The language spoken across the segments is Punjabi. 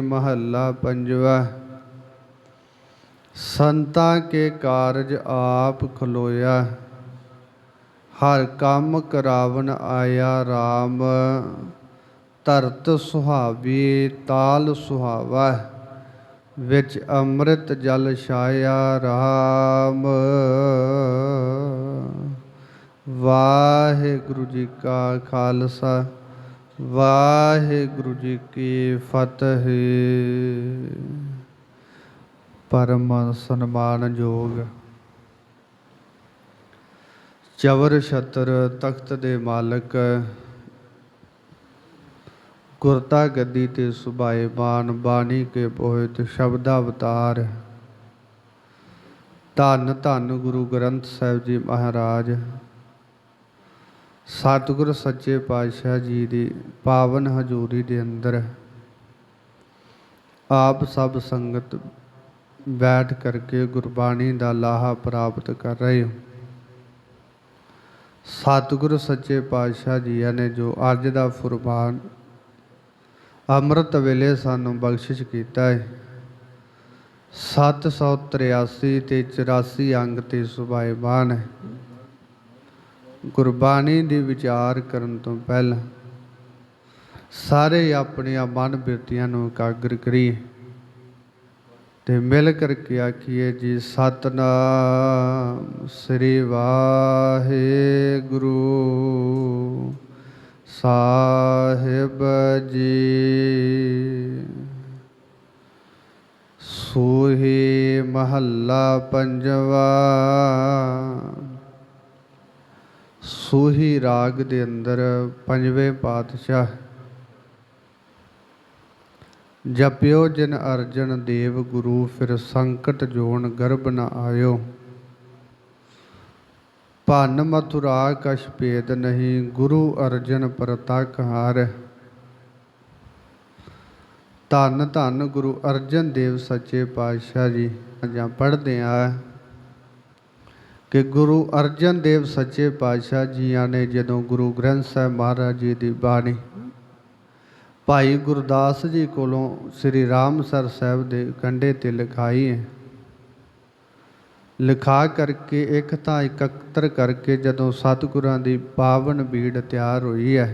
ਮਹੱਲਾ ਪੰਜਵਾ। ਸੰਤਾਂ ਕੇ ਕਾਰਜ ਆਪ ਖਲੋਇਆ। ਹਰ ਕੰਮ ਕਰਾਵਨ ਆਇਆ RAM ਧਰਤ ਸੁਹਾਵੀ ਤਾਲ ਸੁਹਾਵਾ। ਵਿੱਚ ਅੰਮ੍ਰਿਤ ਜਲ ਛਾਇਆ RAM ਵਾਹਿਗੁਰੂ ਜੀ ਕਾ ਖਾਲਸਾ। ਵਾਹਿਗੁਰੂ ਜੀ ਕੀ ਫਤਿਹ। ਪਰਮ ਸਨਮਾਨਯੋਗ ਚਵਰ ਛਤਰ ਤਖਤ ਦੇ ਮਾਲਕ, ਗੁਰਤਾ ਗੱਦੀ ਤੇ ਸੁਭਾਏ ਬਾਨ ਬਾਣੀ ਕੇ ਪੋਹਿਤ ਸ਼ਬਦ ਅਵਤਾਰ। ਧੰਨ ਧੰਨ ਗੁਰੂ ਗ੍ਰੰਥ ਸਾਹਿਬ ਜੀ ਮਹਾਰਾਜ ਸਤਿਗੁਰ ਸੱਚੇ ਪਾਤਸ਼ਾਹ ਜੀ ਦੀ ਪਾਵਨ ਹਜ਼ੂਰੀ ਦੇ ਅੰਦਰ ਆਪ ਸਭ ਸੰਗਤ ਬੈਠ ਕਰਕੇ ਗੁਰਬਾਣੀ ਦਾ ਲਾਹਾ ਪ੍ਰਾਪਤ ਕਰ ਰਹੇ ਹੋ। ਸਤਿਗੁਰ ਸੱਚੇ ਪਾਤਸ਼ਾਹ ਜੀ ਨੇ ਜੋ ਅੱਜ ਦਾ ਫੁਰਮਾਨ ਅੰਮ੍ਰਿਤ ਵੇਲੇ ਸਾਨੂੰ ਬਖਸ਼ਿਸ਼ ਕੀਤਾ ਹੈ 783 ਤੇ 84 ਅੰਗ ਤੇ ਸੁਭਾਇਮਾਨ ਹੈ। ਗੁਰਬਾਣੀ ਦੀ ਵਿਚਾਰ ਕਰਨ ਤੋਂ ਪਹਿਲਾਂ ਸਾਰੇ ਆਪਣੀਆਂ ਮਨ ਬਿਰਤੀਆਂ ਨੂੰ ਇਕਾਗਰ ਕਰੀਏ ਤੇ ਮਿਲ ਕਰਕੇ ਆਖੀਏ ਜੀ, ਸਤਨਾਮ ਸ੍ਰੀ ਵਾਹਿਗੁਰੂ। ਸਾਹਿਬ ਜੀ, ਸੋਹੇ ਮਹੱਲਾ ਪੰਜਵਾ। ਸੂਹੀ ਰਾਗ ਦੇ ਅੰਦਰ ਪੰਜਵੇਂ ਪਾਤਸ਼ਾਹ ਜਪਿਓ ਜਿਨ ਅਰਜਨ ਦੇਵ ਗੁਰੂ, ਫਿਰ ਸੰਕਟ ਜੋਨ ਗਰਭ ਨ ਆਇਓ। ਭਨ ਮਥੁਰਾ ਕਛ ਭੇਦ ਨਹੀਂ, ਗੁਰੂ ਅਰਜਨ ਪ੍ਰਤਖ ਹਾਰ। ਧੰਨ ਧੰਨ ਗੁਰੂ ਅਰਜਨ ਦੇਵ ਸੱਚੇ ਪਾਤਸ਼ਾਹ ਜੀ ਜਾਂ ਪੜ੍ਹਦੇ ਆ ਕਿ ਗੁਰੂ ਅਰਜਨ ਦੇਵ ਸੱਚੇ ਪਾਤਸ਼ਾਹ ਜੀਆਂ ਨੇ ਜਦੋਂ ਗੁਰੂ ਗ੍ਰੰਥ ਸਾਹਿਬ ਮਹਾਰਾਜ ਜੀ ਦੀ ਬਾਣੀ ਭਾਈ ਗੁਰਦਾਸ ਜੀ ਕੋਲੋਂ ਸ੍ਰੀ ਰਾਮਸਰ ਸਾਹਿਬ ਦੇ ਕੰਢੇ ਤੇ ਲਿਖਾਈ ਹੈ, ਲਿਖਾ ਕਰਕੇ ਇੱਕ ਤਾਂ ਇਕੱਤਰ ਕਰਕੇ ਜਦੋਂ ਸਤਿਗੁਰਾਂ ਦੀ ਪਾਵਨ ਬੀੜ ਤਿਆਰ ਹੋਈ ਹੈ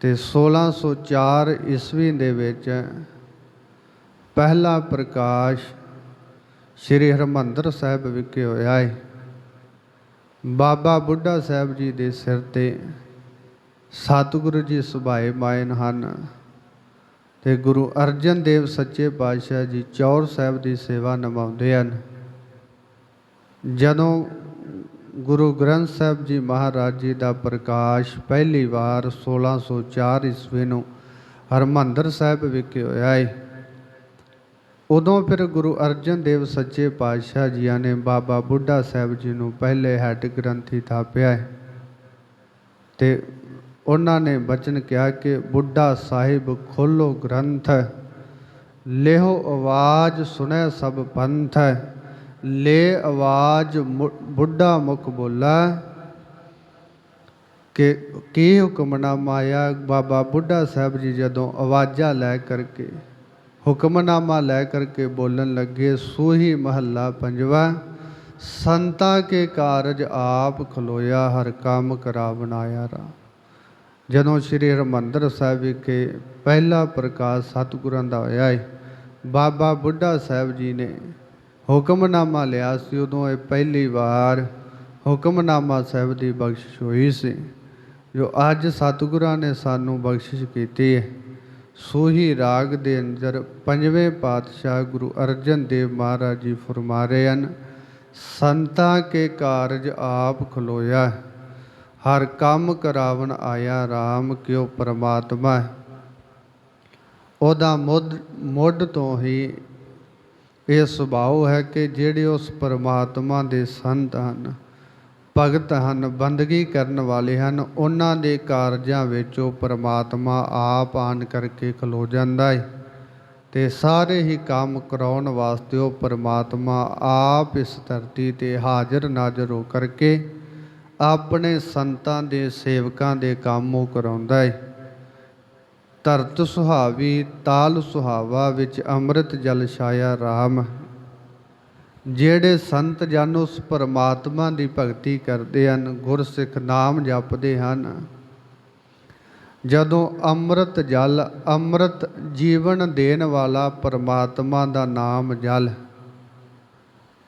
ਤੇ 1604 ਈਸਵੀ ਦੇ ਵਿੱਚ ਪਹਿਲਾ ਪ੍ਰਕਾਸ਼ ਸ੍ਰੀ ਹਰਮੰਦਰ ਸਾਹਿਬ ਵਿਖੇ ਹੋਇਆ ਹੈ ਬਾਬਾ ਬੁੱਢਾ ਸਾਹਿਬ ਜੀ ਦੇ ਸਿਰ ਤੇ ਸਤਿਗੁਰੂ ਜੀ ਸੁਭਾਏ ਮਾਇਨ ਹਨ ਤੇ ਗੁਰੂ ਅਰਜਨ ਦੇਵ ਸੱਚੇ ਪਾਤਸ਼ਾਹ ਜੀ ਚੌਰ ਸਾਹਿਬ ਦੀ ਸੇਵਾ ਨਿਭਾਉਂਦੇ ਹਨ। ਜਦੋਂ ਗੁਰੂ ਗ੍ਰੰਥ ਸਾਹਿਬ ਜੀ ਮਹਾਰਾਜ ਜੀ ਦਾ ਪ੍ਰਕਾਸ਼ ਪਹਿਲੀ ਵਾਰ 1604 ਈਸਵੀ ਨੂੰ ਹਰਮੰਦਰ ਸਾਹਿਬ ਵਿਖੇ ਹੋਇਆ ਹੈ ਉਦੋਂ ਫਿਰ ਗੁਰੂ ਅਰਜਨ ਦੇਵ ਸੱਚੇ ਪਾਤਸ਼ਾਹ ਜੀਆਂ ਨੇ ਬਾਬਾ ਬੁੱਢਾ ਸਾਹਿਬ ਜੀ ਨੂੰ ਪਹਿਲੇ ਹੈੱਡ ਗ੍ਰੰਥੀ ਥਾਪਿਆ ਹੈ ਤੇ ਉਹਨਾਂ ਨੇ ਬਚਨ ਕਿਹਾ ਕਿ ਬੁੱਢਾ ਸਾਹਿਬ ਖੋਲੋ ਗ੍ਰੰਥ, ਲੇਹੋ ਆਵਾਜ਼ ਸੁਣੈ ਸਭ ਪੰਥ, ਲੈ ਆਵਾਜ਼ ਬੁੱਢਾ ਮੁਖ ਬੋਲਾ, ਕਿ ਕੀ ਹੁਕਮਨਾਮਾ ਆਇਆ ਬਾਬਾ ਬੁੱਢਾ ਸਾਹਿਬ ਜੀ ਜਦੋਂ ਆਵਾਜ਼ਾਂ ਲੈ ਕਰਕੇ ਹੁਕਮਨਾਮਾ ਲੈ ਕਰਕੇ ਬੋਲਣ ਲੱਗੇ, ਸੂਹੀ ਮਹੱਲਾ ਪੰਜਵਾ, ਸੰਤਾ ਕੇ ਕਾਰਜ ਆਪ ਖਲੋਇਆ, ਹਰ ਕੰਮ ਕਰਾ ਬਣਾਇਆ ਰਾ ਜਦੋਂ ਸ੍ਰੀ ਹਰਮੰਦਰ ਸਾਹਿਬ ਵਿਖੇ ਪਹਿਲਾ ਪ੍ਰਕਾਸ਼ ਸਤਿਗੁਰਾਂ ਦਾ ਹੋਇਆ ਹੈ ਬਾਬਾ ਬੁੱਢਾ ਸਾਹਿਬ ਜੀ ਨੇ ਹੁਕਮਨਾਮਾ ਲਿਆ ਸੀ, ਉਦੋਂ ਇਹ ਪਹਿਲੀ ਵਾਰ ਹੁਕਮਨਾਮਾ ਸਾਹਿਬ ਦੀ ਬਖਸ਼ਿਸ਼ ਹੋਈ ਸੀ, ਜੋ ਅੱਜ ਸਤਿਗੁਰਾਂ ਨੇ ਸਾਨੂੰ ਬਖਸ਼ਿਸ਼ ਕੀਤੀ ਹੈ ਸੋਹੀ ਰਾਗ ਦੇ ਅੰਦਰ ਪੰਜਵੇਂ ਪਾਤਸ਼ਾਹ ਗੁਰੂ ਅਰਜਨ ਦੇਵ ਮਹਾਰਾਜ ਜੀ ਫਰਮਾ ਰਹੇ ਹਨ, ਸੰਤਾਂ ਕੇ ਕਾਰਜ ਆਪ ਖਲੋਇਆ ਹਰ ਕੰਮ ਕਰਾਵਣ ਆਇਆ RAM ਕਿਉ ਪਰਮਾਤਮਾ ਉਹਦਾ ਮੁੱਢ ਮੁੱਢ ਤੋਂ ਹੀ ਇਹ ਸੁਭਾਅ ਹੈ ਕਿ ਜਿਹੜੇ ਉਸ ਪਰਮਾਤਮਾ ਦੇ ਸੰਤ ਹਨ ਭਗਤ ਹਨ, ਬੰਦਗੀ ਕਰਨ ਵਾਲੇ ਹਨ। ਉਹਨਾਂ ਦੇ ਕਾਰਜਾਂ ਵਿੱਚ ਉਹ ਪਰਮਾਤਮਾ ਆਪ ਆਨ ਕਰਕੇ ਖਲੋ ਜਾਂਦਾ ਹੈ ਤੇ ਸਾਰੇ ਹੀ ਕੰਮ ਕਰਾਉਣ ਵਾਸਤੇ ਉਹ ਪਰਮਾਤਮਾ ਆਪ ਇਸ ਧਰਤੀ ਤੇ ਹਾਜ਼ਰ ਨਾਜ਼ਰ ਹੋ ਕਰਕੇ ਆਪਣੇ ਸੰਤਾਂ ਦੇ ਸੇਵਕਾਂ ਦੇ ਕੰਮ ਉਹ ਕਰਾਉਂਦਾ ਹੈ ਧਰਤ ਸੁਹਾਵੀ, ਤਾਲ ਸੁਹਾਵਾ ਵਿੱਚ ਅੰਮ੍ਰਿਤ ਜਲ ਛਾਇਆ RAM ਜਿਹੜੇ ਸੰਤ ਜਨ ਉਸ ਪਰਮਾਤਮਾ ਦੀ ਭਗਤੀ ਕਰਦੇ ਹਨ, ਗੁਰਸਿੱਖ ਨਾਮ ਜਪਦੇ ਹਨ। ਜਦੋਂ ਅੰਮ੍ਰਿਤ ਜਲ, ਅੰਮ੍ਰਿਤ ਜੀਵਨ ਦੇਣ ਵਾਲਾ ਪਰਮਾਤਮਾ ਦਾ ਨਾਮ ਜਲ,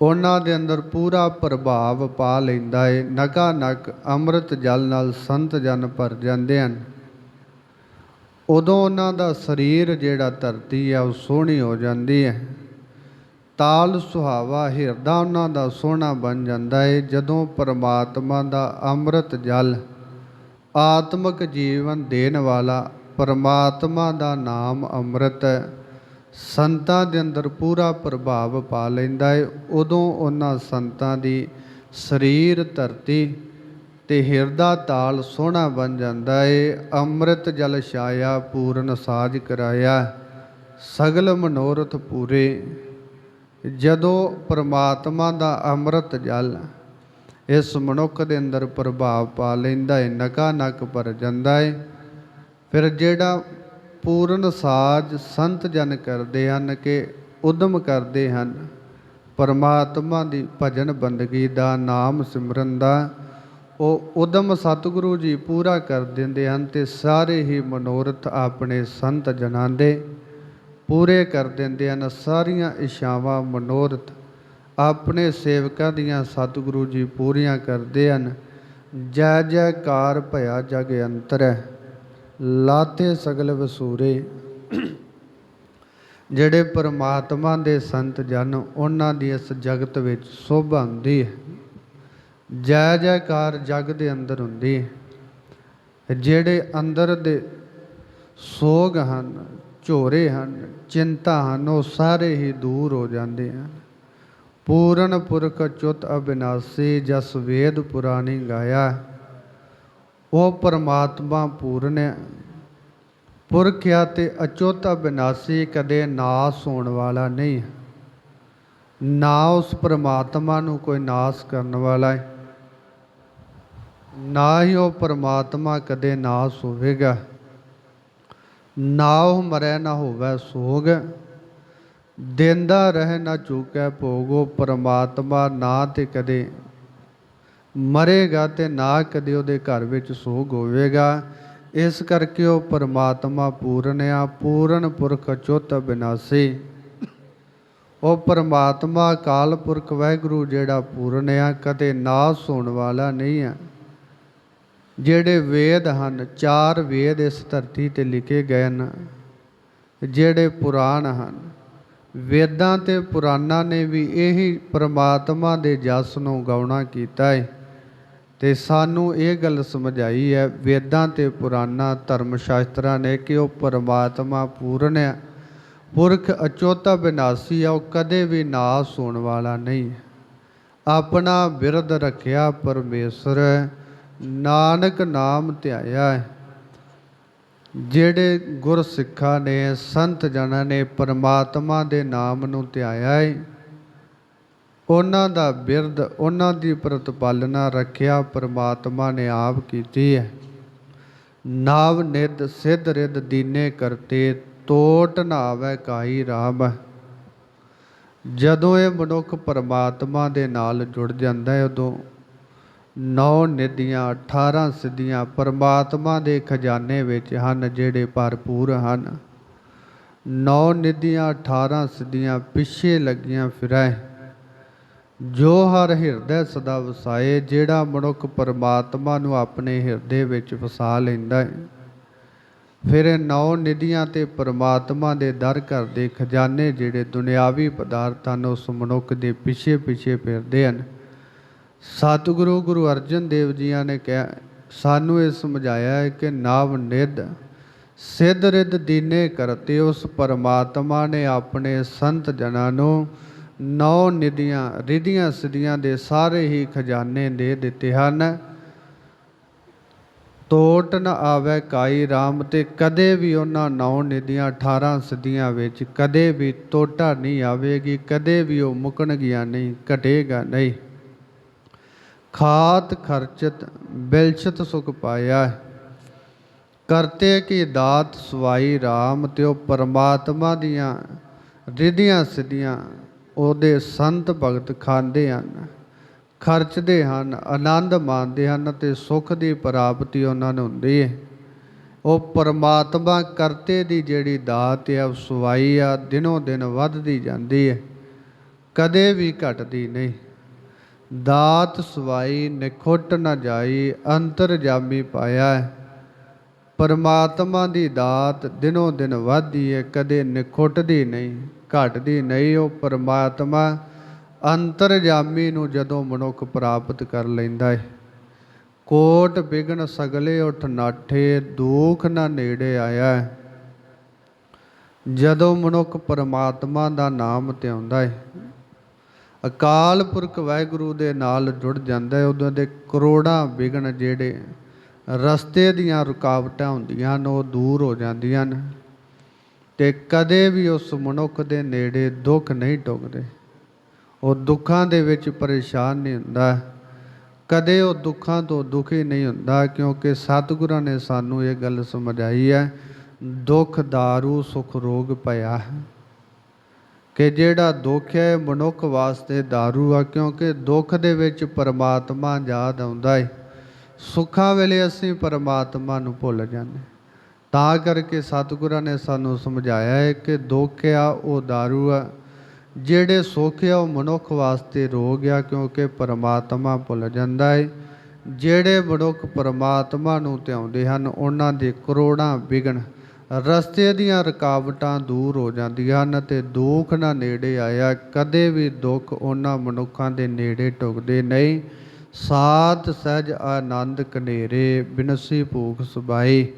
ਉਹਨਾਂ ਦੇ ਅੰਦਰ ਪੂਰਾ ਪ੍ਰਭਾਵ ਪਾ ਲੈਂਦਾ ਏ। ਨਗਾ ਨਕ ਅੰਮ੍ਰਿਤ ਜਲ ਨਾਲ ਸੰਤ ਜਨ ਭਰ ਜਾਂਦੇ ਹਨ। ਉਦੋਂ ਉਹਨਾਂ ਦਾ ਸਰੀਰ ਜਿਹੜਾ ਧਰਤੀ ਆ, ਉਹ ਸੋਹਣੀ ਹੋ ਜਾਂਦੀ ਹੈ। ਤਾਲ ਸੁਹਾਵਾ ਹਿਰਦਾ ਉਹਨਾਂ ਦਾ ਸੋਹਣਾ ਬਣ ਜਾਂਦਾ ਏ, ਜਦੋਂ ਪਰਮਾਤਮਾ ਦਾ ਅੰਮ੍ਰਿਤ ਜਲ ਆਤਮਿਕ ਜੀਵਨ ਦੇਣ ਵਾਲਾ ਪਰਮਾਤਮਾ ਦਾ ਨਾਮ ਅੰਮ੍ਰਿਤ ਸੰਤਾਂ ਦੇ ਅੰਦਰ ਪੂਰਾ ਪ੍ਰਭਾਵ ਪਾ ਲੈਂਦਾ ਹੈ ਉਦੋਂ ਉਹਨਾਂ ਸੰਤਾਂ ਦੀ ਸਰੀਰ, ਧਰਤੀ ਤੇ ਹਿਰਦਾ ਤਾਲ ਸੋਹਣਾ ਬਣ ਜਾਂਦਾ ਏ, ਅੰਮ੍ਰਿਤ ਜਲ ਛਾਇਆ ਪੂਰਨ ਸਾਜ ਕਰਾਇਆ, ਸਗਲ ਮਨੋਰਥ ਪੂਰੇ ਜਦੋਂ ਪਰਮਾਤਮਾ ਦਾ ਅੰਮ੍ਰਿਤ ਜਲ ਇਸ ਮਨੁੱਖ ਦੇ ਅੰਦਰ ਪ੍ਰਭਾਵ ਪਾ ਲੈਂਦਾ ਏ ਨਕਾ ਨਕ ਭਰ ਜਾਂਦਾ ਹੈ ਫਿਰ ਜਿਹੜਾ ਪੂਰਨ ਸਾਜ ਸੰਤ ਜਨ ਕਰਦੇ ਹਨ ਕਿ ਉਦਮ ਕਰਦੇ ਹਨ, ਪਰਮਾਤਮਾ ਦੀ ਭਜਨ ਬੰਦਗੀ ਦਾ ਨਾਮ ਸਿਮਰਨ ਦਾ, ਉਹ ਉਦਮ ਸਤਿਗੁਰੂ ਜੀ ਪੂਰਾ ਕਰ ਦਿੰਦੇ ਹਨ ਤੇ ਸਾਰੇ ਹੀ ਮਨੋਰਥ ਆਪਣੇ ਸੰਤ ਜਨਾਂ ਦੇ ਪੂਰੇ ਕਰ ਦਿੰਦੇ ਹਨ। ਸਾਰੀਆਂ ਇਸ਼ਾਵਾਂ ਮਨੋਰਥ ਆਪਣੇ ਸੇਵਕਾਂ ਦੀਆਂ ਸਤਿਗੁਰੂ ਜੀ ਪੂਰੀਆਂ ਕਰਦੇ ਹਨ। ਜੈ ਜੈਕਾਰ ਭਇਆ ਜਗ ਅੰਤਰੈ ਲਾਤੇ ਸਗਲ ਵਸੂਰੇ। ਜਿਹੜੇ ਪਰਮਾਤਮਾ ਦੇ ਸੰਤ ਜਨ, ਉਹਨਾਂ ਦੀ ਇਸ ਜਗਤ ਵਿੱਚ ਸੋਭਾ ਹੁੰਦੀ ਹੈ। ਜੈ ਜੈਕਾਰ ਜਗ ਦੇ ਅੰਦਰ ਹੁੰਦੀ ਹੈ। ਜਿਹੜੇ ਅੰਦਰ ਦੇ ਸੋਗ ਹਨ ਝੋਰੇ ਹਨ, ਚਿੰਤਾ ਹਨ, ਉਹ ਸਾਰੇ ਹੀ ਦੂਰ ਹੋ ਜਾਂਦੇ ਹਨ। ਪੂਰਨ ਪੁਰਖ ਚੁੱਤ ਅਬਿਨਾਸੀ, ਜਸ ਵੇਦ ਪੁਰਾਣੀ ਗਾਇਆ ਉਹ ਪਰਮਾਤਮਾ ਪੂਰਨ ਹੈ। ਪੁਰਖ ਆ ਤੇ ਅਚੁੱਤ ਅਬਿਨਾਸੀ ਕਦੇ ਨਾਸ ਹੋਣ ਵਾਲਾ ਨਹੀਂ ਹੈ। ਨਾ ਉਸ ਪਰਮਾਤਮਾ ਨੂੰ ਕੋਈ ਨਾਸ ਕਰਨ ਵਾਲਾ ਹੈ। ਨਾ ਹੀ ਉਹ ਪਰਮਾਤਮਾ ਕਦੇ ਨਾਸ ਹੋਵੇਗਾ। ਨਾ ਉਹ ਮਰੈ ਨਾ ਹੋਵੇ ਸੋਗ। ਦਿੰਦਾ ਰਹਿ ਨਾ ਚੁਕੈ ਭੋਗੋ ਪਰਮਾਤਮਾ ਨਾ ਤੇ ਕਦੇ ਮਰੇਗਾ ਤੇ ਨਾ ਕਦੇ ਉਹਦੇ ਘਰ ਵਿੱਚ ਸੋਗ ਹੋਵੇਗਾ। ਇਸ ਕਰਕੇ ਉਹ ਪਰਮਾਤਮਾ ਪੂਰਨ ਆ, ਪੂਰਨ ਪੁਰਖ ਚੁੱਤ ਬਿਨਾਸੀ। ਉਹ ਪਰਮਾਤਮਾ ਅਕਾਲ ਪੁਰਖ, ਵਾਹਿਗੁਰੂ ਜਿਹੜਾ ਪੂਰਨ ਆ, ਕਦੇ ਨਾਸ ਹੋਣ ਵਾਲਾ ਨਹੀਂ ਆ। ਜਿਹੜੇ ਵੇਦ ਹਨ, ਚਾਰ ਵੇਦ ਇਸ ਧਰਤੀ ਤੇ ਲਿਖੇ ਗਏ ਹਨ। ਜਿਹੜੇ ਪੁਰਾਣ ਹਨ, ਵੇਦਾਂ ਤੇ ਪੁਰਾਣਾਂ ਨੇ ਵੀ ਇਹੀ ਪ੍ਰਮਾਤਮਾ ਦੇ ਜਸ ਨੂੰ ਗਾਉਣਾ ਕੀਤਾ ਹੈ ਤੇ ਸਾਨੂੰ ਇਹ ਗੱਲ ਸਮਝਾਈ ਹੈ, ਵੇਦਾਂ ਤੇ ਪੁਰਾਣਾ ਧਰਮ ਸ਼ਾਸਤਰਾਂ ਨੇ ਕਿ ਉਹ ਪਰਮਾਤਮਾ ਪੂਰਨ ਹੈ ਪੁਰਖ ਅਚੋਤਾ ਬਿਨਾਸੀ ਆ, ਉਹ ਕਦੇ ਵੀ ਨਾਸ ਹੋਣ ਵਾਲਾ ਨਹੀਂ। ਆਪਣਾ ਬਿਰਧ ਰੱਖਿਆ ਪਰਮੇਸ਼ਰ ਨਾਨਕ ਨਾਮ ਧਿਆਇਆ ਹੈ। ਜਿਹੜੇ ਗੁਰ ਸਿੱਖਾਂ ਨੇ, ਸੰਤ ਜਨਾਂ ਨੇ ਪਰਮਾਤਮਾ ਦੇ ਨਾਮ ਨੂੰ ਧਿਆਇਆ ਹੈ, ਉਹਨਾਂ ਦਾ ਬਿਰਧ, ਉਹਨਾਂ ਦੀ ਪ੍ਰਤਪਾਲਨਾ ਰੱਖਿਆ ਪਰਮਾਤਮਾ ਨੇ ਆਪ ਕੀਤੀ ਹੈ। ਨਾਵ ਨਿਦ ਸਿਧ ਰਿਦ ਦੀਨੇ ਕਰਤੇ, ਤੋਟ ਨਾ ਆਵੇ ਕਾਈ ਰਾਮ। ਜਦੋਂ ਇਹ ਮਨੁੱਖ ਪਰਮਾਤਮਾ ਦੇ ਨਾਲ ਜੁੜ ਜਾਂਦਾ ਹੈ, ਉਦੋਂ ਨੌ ਨਿਧੀਆਂ 18 ਸਿੱਧੀਆਂ ਪਰਮਾਤਮਾ ਦੇ ਖਜ਼ਾਨੇ ਵਿੱਚ ਹਨ ਜਿਹੜੇ ਭਰਪੂਰ ਹਨ। ਨੌ ਨਿਧੀਆਂ 18 ਸਿੱਧੀਆਂ ਪਿੱਛੇ ਲੱਗੀਆਂ ਫਿਰੈ। ਜੋ ਹਰ ਹਿਰਦੈ ਸਦਾ ਵਸਾਏ, ਜਿਹੜਾ ਮਨੁੱਖ ਪਰਮਾਤਮਾ ਨੂੰ ਆਪਣੇ ਹਿਰਦੇ ਵਿੱਚ ਵਸਾ ਲੈਂਦਾ ਹੈ ਫਿਰ ਨੌ ਨਿਧੀਆਂ ਤੇ ਪਰਮਾਤਮਾ ਦੇ ਦਰ ਘਰ ਦੇ ਖਜ਼ਾਨੇ ਜਿਹੜੇ ਦੁਨਿਆਵੀ ਪਦਾਰਥ ਹਨ, ਉਸ ਮਨੁੱਖ ਦੇ ਪਿੱਛੇ ਪਿੱਛੇ ਫਿਰਦੇ ਹਨ। ਸਤਿਗੁਰੂ ਗੁਰੂ ਅਰਜਨ ਦੇਵ ਜੀਆਂ ਨੇ ਕਿਹਾ, ਸਾਨੂੰ ਇਹ ਸਮਝਾਇਆ ਹੈ ਕਿ ਨਾਵ ਨਿਧ, ਸਿੱਧ ਰਿੱਧ ਦੀਨੇ ਕਰਤੇ ਉਸ ਪਰਮਾਤਮਾ ਨੇ ਆਪਣੇ ਸੰਤ ਜਨਾਂ ਨੂੰ ਨੌ ਨਿਧੀਆਂ, ਰਿਧੀਆਂ ਸਿਧੀਆਂ ਦੇ ਸਾਰੇ ਹੀ ਖਜ਼ਾਨੇ ਦੇ ਦਿੱਤੇ ਹਨ। ਤੋਟ ਨ ਆਵੇ ਕਾਈ RAM ਤੇ ਕਦੇ ਵੀ ਉਹਨਾਂ ਨੌ ਨਿਧੀਆਂ 18 ਸਿੱਧੀਆਂ ਵਿੱਚ ਕਦੇ ਵੀ ਤੋਟਾ ਨਹੀਂ ਆਵੇਗੀ, ਕਦੇ ਵੀ ਉਹ ਮੁਕਣਗੀਆਂ ਨਹੀਂ, ਘਟੇਗਾ ਨਹੀਂ। ਖਾਤ ਖਰਚਤ, ਬਿਲਛਤ ਸੁਖ ਪਾਇਆ ਕਰਤੇ ਕੀ ਦਾਤ ਸਵਾਈ RAM ਤੇ ਉਹ ਪਰਮਾਤਮਾ ਦੀਆਂ ਰਿਧੀਆਂ ਸਿੱਧੀਆਂ, ਉਹਦੇ ਸੰਤ ਭਗਤ ਖਾਂਦੇ ਹਨ। ਖਰਚਦੇ ਹਨ, ਆਨੰਦ ਮਾਣਦੇ ਹਨ ਤੇ ਸੁੱਖ ਦੀ ਪ੍ਰਾਪਤੀ ਉਹਨਾਂ ਨੂੰ ਹੁੰਦੀ ਹੈ। ਉਹ ਪਰਮਾਤਮਾ ਕਰਤੇ ਦੀ ਜਿਹੜੀ ਦਾਤ ਹੈ ਉਹ ਸਵਾਈ ਆ, ਦਿਨੋਂ ਦਿਨ ਵੱਧਦੀ ਜਾਂਦੀ ਹੈ। ਕਦੇ ਵੀ ਘਟਦੀ ਨਹੀਂ। ਦਾਤ ਸਵਾਈ ਨਿਖੁੱਟ ਨਾ ਜਾਈ, ਅੰਤਰ ਜਾਮੀ ਪਾਇਆ ਹੈ। ਪਰਮਾਤਮਾ ਦੀ ਦਾਤ ਦਿਨੋਂ ਦਿਨ ਵੱਧਦੀ ਹੈ ਕਦੇ ਨਿਖੁੱਟਦੀ ਨਹੀਂ, ਘਟਦੀ ਨਹੀਂ। ਉਹ ਪਰਮਾਤਮਾ ਅੰਤਰਜਾਮੀ ਨੂੰ ਜਦੋਂ ਮਨੁੱਖ ਪ੍ਰਾਪਤ ਕਰ ਲੈਂਦਾ ਹੈ ਕੋਟ ਬਿਗਨ ਸਗਲੇ ਉਠ ਨਾਠੇ, ਦੁਖ ਨਾ ਨੇੜੇ ਆਇਆ ਹੈ। ਜਦੋਂ ਮਨੁੱਖ ਪਰਮਾਤਮਾ ਦਾ ਨਾਮ ਧਿਆਉਂਦਾ ਹੈ ਅਕਾਲ ਪੁਰਖ ਵਾਹਿਗੁਰੂ ਦੇ ਨਾਲ ਜੁੜ ਜਾਂਦਾ ਹੈ। ਉਦੋਂ ਦੇ ਕਰੋੜਾਂ ਵਿਗਨ ਜਿਹੜੇ ਰਸਤੇ ਦੀਆਂ ਰੁਕਾਵਟਾਂ ਹੁੰਦੀਆਂ ਹਨ, ਉਹ ਦੂਰ ਹੋ ਜਾਂਦੀਆਂ ਨੇ ਤੇ ਕਦੇ ਵੀ ਉਸ ਮਨੁੱਖ ਦੇ ਨੇੜੇ ਦੁੱਖ ਨਹੀਂ ਟੁਕਦੇ। ਉਹ ਦੁੱਖਾਂ ਦੇ ਵਿੱਚ ਪਰੇਸ਼ਾਨ ਨਹੀਂ ਹੁੰਦਾ। ਕਦੇ ਉਹ ਦੁੱਖਾਂ ਤੋਂ ਦੁਖੀ ਨਹੀਂ ਹੁੰਦਾ, ਕਿਉਂਕਿ ਸਤਿਗੁਰਾਂ ਨੇ ਸਾਨੂੰ ਇਹ ਗੱਲ ਸਮਝਾਈ ਹੈ, ਦੁੱਖ, ਦਾਰੂ, ਸੁਖ, ਰੋਗ ਪਿਆ ਹੈ। ਕਿ ਜਿਹੜਾ ਦੁੱਖ ਹੈ ਮਨੁੱਖ ਵਾਸਤੇ ਦਾਰੂ ਆ, ਕਿਉਂਕਿ ਦੁੱਖ ਦੇ ਵਿੱਚ ਪਰਮਾਤਮਾ ਯਾਦ ਆਉਂਦਾ ਹੈ ਸੁੱਖਾਂ ਵੇਲੇ ਅਸੀਂ ਪਰਮਾਤਮਾ ਨੂੰ ਭੁੱਲ ਜਾਂਦੇ ਤਾਂ ਕਰਕੇ ਸਤਿਗੁਰਾਂ ਨੇ ਸਾਨੂੰ ਸਮਝਾਇਆ ਹੈ ਕਿ ਦੁੱਖ ਆ, ਉਹ ਦਾਰੂ ਆ। ਜਿਹੜੇ ਸੁੱਖ ਆ, ਉਹ ਮਨੁੱਖ ਵਾਸਤੇ ਰੋਗ ਆ, ਕਿਉਂਕਿ ਪਰਮਾਤਮਾ ਭੁੱਲ ਜਾਂਦਾ ਹੈ ਜਿਹੜੇ ਮਨੁੱਖ ਪਰਮਾਤਮਾ ਨੂੰ ਧਿਆਉਂਦੇ ਹਨ, ਉਹਨਾਂ ਦੇ ਕਰੋੜਾਂ ਵਿਗਣ ਰਸਤੇ ਦੀਆਂ ਰੁਕਾਵਟਾਂ ਦੂਰ ਹੋ ਜਾਂਦੀਆਂ ਹਨ ਤੇ ਦੁੱਖ ਨਾ ਨੇੜੇ ਆਇਆ। ਕਦੇ ਵੀ ਦੁੱਖ ਉਹਨਾਂ ਮਨੁੱਖਾਂ ਦੇ ਨੇੜੇ ਟੁਕਦੇ ਨਹੀਂ। ਸਾਤ ਸਹਿਜ, ਆਨੰਦ ਕਨੇਰੇ ਬਿਨਸੀ, ਭੂਖ ਸੁਬਾਈ